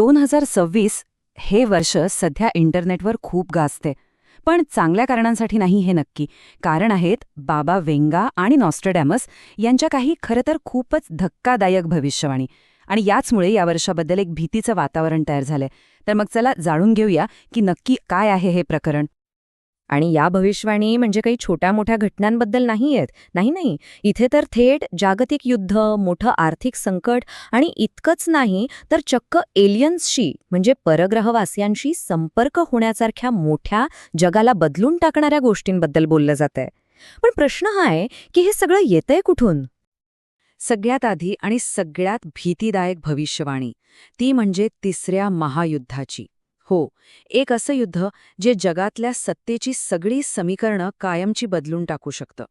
दोन हजार सव्वीस हे वर्ष सध्या इंटरनेटवर खूप गाजते. पण चांगल्या कारणांसाठी नाही हे नक्की. कारण आहेत बाबा वेंगा आणि नॉस्टरडॅमस यांच्या काही खरं तर खूपच धक्कादायक भविष्यवाणी. आणि याचमुळे या वर्षाबद्दल एक भीतीचं वातावरण तयार झालंय. तर मग चला जाणून घेऊया की नक्की काय आहे हे प्रकरण. आणि या भविष्यवाणी म्हणजे काही छोट्या मोठ्या घटनांबद्दल नाही आहेत नाही नाही. इथे तर थेट जागतिक युद्ध मोठं आर्थिक संकट आणि इतकंच नाही तर चक्क एलियन्सशी म्हणजे परग्रहवासियांशी संपर्क होण्यासारख्या मोठ्या जगाला बदलून टाकणाऱ्या गोष्टींबद्दल बोललं जातंय. पण प्रश्न हा आहे की हे सगळं येतंय कुठून? सगळ्यात आधी आणि सगळ्यात भीतीदायक भविष्यवाणी ती म्हणजे तिसऱ्या महायुद्धाची. हो एक असं युद्ध जे जगातल्या सत्तेची सगळी समीकरणं कायमची बदलून टाकू शकतं.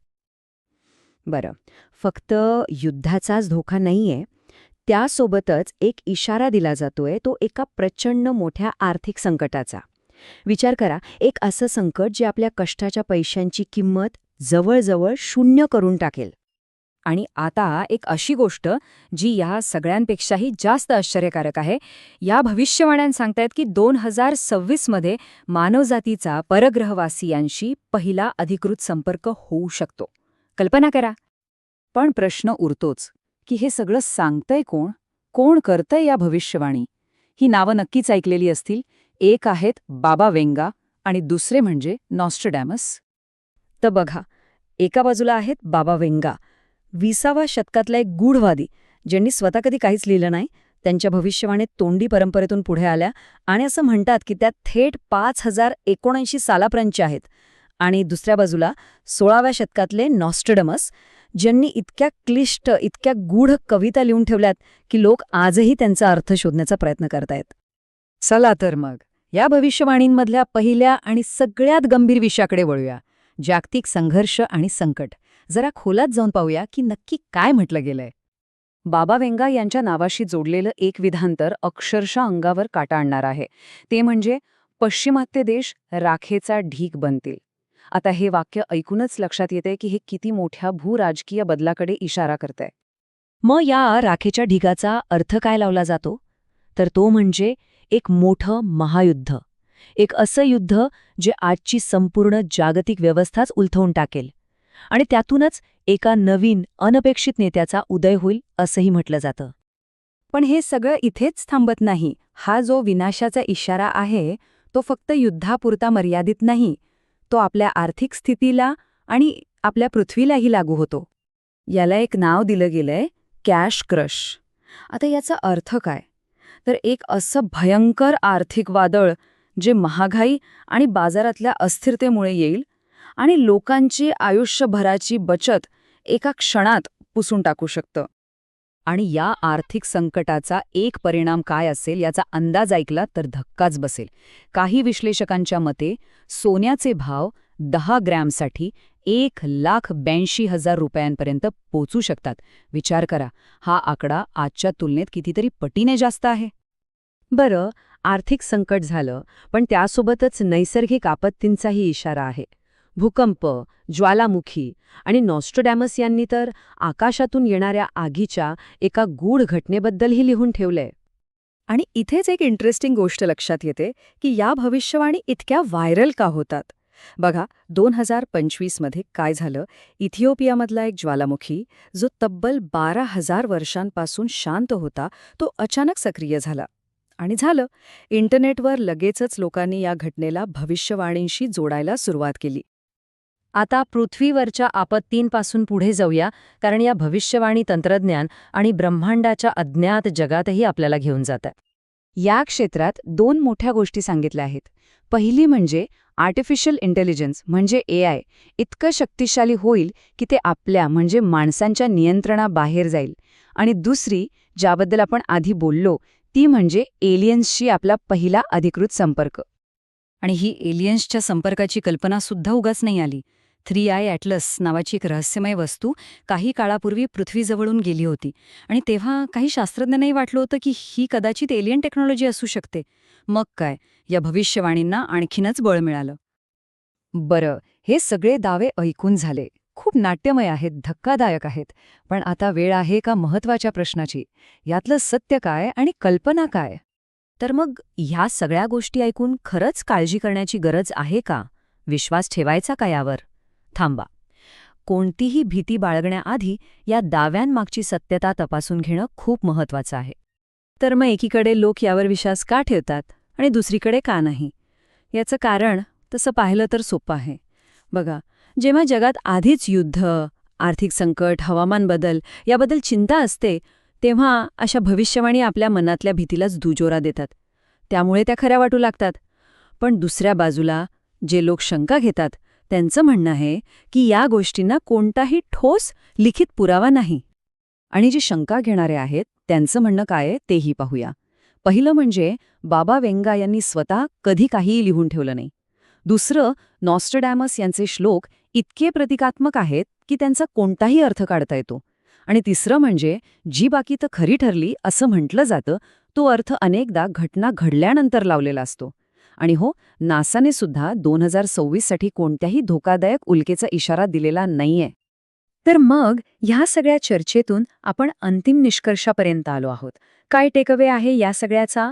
बरं फक्त युद्धाचाच धोका नाहीये त्यासोबतच एक इशारा दिला जातोय तो एका प्रचंड मोठ्या आर्थिक संकटाचा. विचार करा एक असं संकट जे आपल्या कष्टाच्या पैशांची किंमत जवळजवळ शून्य करून टाकेल. आणि आता एक अशी गोष्ट जी या सगळ्यांपेक्षाही जास्त आश्चर्यकारक आहे. या भविष्यवाण्यां सांगतायत की दोन हजार सव्वीसमध्ये मानवजातीचा परग्रहवासियांशी पहिला अधिकृत संपर्क होऊ शकतो. कल्पना करा. पण प्रश्न उरतोच की हे सगळं सांगतंय कोण? कोण करतंय या भविष्यवाणी? ही नावं नक्कीच ऐकलेली असतील. एक आहेत बाबा वेंगा आणि दुसरे म्हणजे नॉस्टरडॅमस. तर बघा एका बाजूला आहेत बाबा वेंगा. विसावा शतकातला एक गूढवादी ज्यांनी स्वतः कधी काहीच लिहिलं नाही त्यांच्या भविष्यवाणीत तोंडी परंपरेतून पुढे आल्या आणि असं म्हणतात की त्या थेट पाच हजार एकोणऐंशी सालापर्यंतच्या आहेत. आणि दुसऱ्या बाजूला सोळाव्या शतकातले नॉस्टडमस ज्यांनी इतक्या क्लिष्ट इतक्या गूढ कविता लिहून ठेवल्यात की लोक आजही त्यांचा अर्थ शोधण्याचा प्रयत्न करतायत. चला तर मग या भविष्यवाणींमधल्या पहिल्या आणि सगळ्यात गंभीर विषयाकडे वळूया जागतिक संघर्ष आणि संकट. जरा खोलात जाऊन पाहूया की नक्की काय म्हटलं गेलंय. बाबा वेंगा यांच्या नावाशी जोडलेलं एक विधान तर अक्षरशः अंगावर काटा आणणार आहे. ते म्हणजे पश्चिमात्य देश राखेचा ढीक बनतील. आता हे वाक्य ऐकूनच लक्षात येते की हे किती मोठ्या भूराजकीय बदलाकडे इशारा करतंय. मग या राखेच्या ढिगाचा अर्थ काय लावला जातो? तर तो म्हणजे एक मोठं महायुद्ध. एक असं युद्ध जे आजची संपूर्ण जागतिक व्यवस्थाच उलथवून टाकेल. आणि त्यातूनच एका नवीन अनपेक्षित नेत्याचा उदय होईल असंही म्हटलं जातं. पण हे सगळं इथेच थांबत नाही. हा जो विनाशाचा इशारा आहे तो फक्त युद्धापुरता मर्यादित नाही. तो आपल्या आर्थिक स्थितीला आणि आपल्या पृथ्वीलाही लागू होतो. याला एक नाव दिलं गेलंय कॅश क्रश. आता याचा अर्थ काय? तर एक असं भयंकर आर्थिक वादळ जे महागाई आणि बाजारातल्या अस्थिरतेमुळे येईल आणि लोकांची आयुष्यभराची बचत एका क्षणात पुसून टाकू शकतं. आणि या आर्थिक संकटाचा एक परिणाम काय असेल याचा अंदाज ऐकला तर धक्काच बसेल. काही विश्लेषकांच्या मते सोन्याचे भाव दहा ग्रॅमसाठी एक लाख ब्याऐंशी हजार रुपयांपर्यंत पोचू शकतात. विचार करा हा आकडा आजच्या तुलनेत कितीतरी पटीने जास्त आहे. बरं आर्थिक संकट झालं पण त्यासोबतच नैसर्गिक आपत्तींचाही इशारा आहे. भूकंप ज्वालामुखी आणि नॉस्ट्रोडॅमस यांनी तर आकाशातून येणाऱ्या आगीच्या एका गूढ घटनेबद्दलही लिहून ठेवलंय. आणि इथेच एक इंटरेस्टिंग गोष्ट लक्षात येते की या भविष्यवाणी इतक्या व्हायरल का होतात? बघा दोन हजार पंचवीसमध्ये काय झालं? इथिओपियामधला एक ज्वालामुखी जो तब्बल बारा हजार वर्षांपासून शांत होता तो अचानक सक्रिय झाला. आणि झालं. इंटरनेटवर लगेचच लोकांनी या घटनेला भविष्यवाणींशी जोडायला सुरुवात केली. आता पृथ्वीवरच्या आपत्तींपासून पुढे जाऊया कारण या भविष्यवाणी तंत्रज्ञान आणि ब्रह्मांडाच्या अज्ञात जगातही आपल्याला घेऊन जातात या क्षेत्रात दोन मोठ्या गोष्टी सांगितल्या आहेत. पहिली म्हणजे आर्टिफिशियल इंटेलिजन्स म्हणजे ए आय इतकं शक्तिशाली होईल की ते आपल्या म्हणजे माणसांच्या नियंत्रणाबाहेर जाईल. आणि दुसरी ज्याबद्दल आपण आधी बोललो ती म्हणजे एलियन्सशी आपला पहिला अधिकृत संपर्क. आणि ही एलियन्सच्या संपर्काची कल्पना सुद्धा उगाच नाही आली. थ्री आय ॲटलस नावाची एक रहस्यमय वस्तू काही काळापूर्वी पृथ्वीजवळून गेली होती. आणि तेव्हा काही शास्त्रज्ञांनाही वाटलं होतं की ही कदाचित एलियन टेक्नॉलॉजी असू शकते. मग काय? या भविष्यवाणींना आणखीनच बळ मिळालं. बरं हे सगळे दावे ऐकून झाले. खूप नाट्यमय आहेत धक्कादायक आहेत. पण आता वेळ आहे का महत्त्वाच्या प्रश्नाची? यातलं सत्य काय आणि कल्पना काय? तर मग ह्या सगळ्या गोष्टी ऐकून खरंच काळजी करण्याची गरज आहे का? विश्वास ठेवायचा का यावर? थांबा कोणतीही भीती बाळगण्याआधी या दाव्यांमागची सत्यता तपासून घेणं खूप महत्वाचं आहे. तर मग एकीकडे लोक यावर विश्वास का ठेवतात आणि दुसरीकडे का नाही? याचं कारण तसं पाहिलं तर सोपं आहे. बघा जेव्हा जगात आधीच युद्ध आर्थिक संकट हवामान बदल याबद्दल चिंता असते तेव्हा अशा भविष्यवाणी आपल्या मनातल्या भीतीलाच दुजोरा देतात. त्यामुळे त्या खऱ्या वाटू लागतात. पण दुसऱ्या बाजूला जे लोक शंका घेतात त्यांचं म्हणणं आहे की या गोष्टींना कोणताही ठोस लिखित पुरावा नाही. आणि जे शंका घेणारे आहेत त्यांचं म्हणणं काय तेही पाहूया. पहिलं म्हणजे बाबा वेंगा यांनी स्वतः कधी काहीही लिहून ठेवलं नाही. दुसरं नॉस्टडॅमस यांचे श्लोक इतके प्रतिकात्मक आहेत की त्यांचा कोणताही अर्थ काढता येतो. आणि तिसरं म्हणजे जी बाकी तर खरी ठरली असं म्हटलं जातं तो अर्थ अनेकदा घटना घडल्यानंतर लावलेला असतो. आणि हो नासाने सुद्धा दोन हजार सव्वीससाठी कोणत्याही धोकादायक उल्केचा इशारा दिलेला नाहीये. तर मग ह्या सगळ्या चर्चेतून आपण अंतिम निष्कर्षापर्यंत आलो आहोत. काय टेकअवे आहे या सगळ्याचा?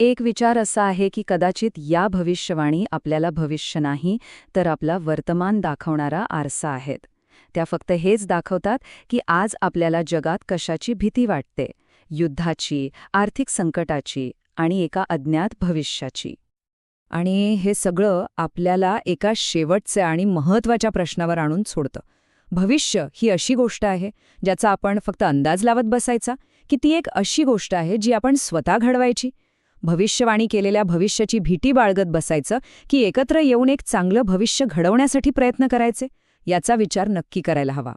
एक विचार असा आहे की कदाचित या भविष्यवाणी आपल्याला भविष्य नाही तर आपला वर्तमान दाखवणारा आरसा आहेत. त्या फक्त हेच दाखवतात की आज आपल्याला जगात कशाची भीती वाटते. युद्धाची आर्थिक संकटाची आणि एका अज्ञात भविष्याची. आणि हे सगळं आपल्याला एका शेवटच्या आणि महत्त्वाच्या प्रश्नावर आणून सोडतं. भविष्य ही अशी गोष्ट आहे ज्याचा आपण फक्त अंदाज लावत बसायचा की ती एक अशी गोष्ट आहे जी आपण स्वतः घडवायची. भविष्यवाणी केलेल्या भविष्याची भीती बाळगत बसायचं की एकत्र येऊन एक चांगलं भविष्य घडवण्यासाठी प्रयत्न करायचे याचा विचार नक्की करायला हवा.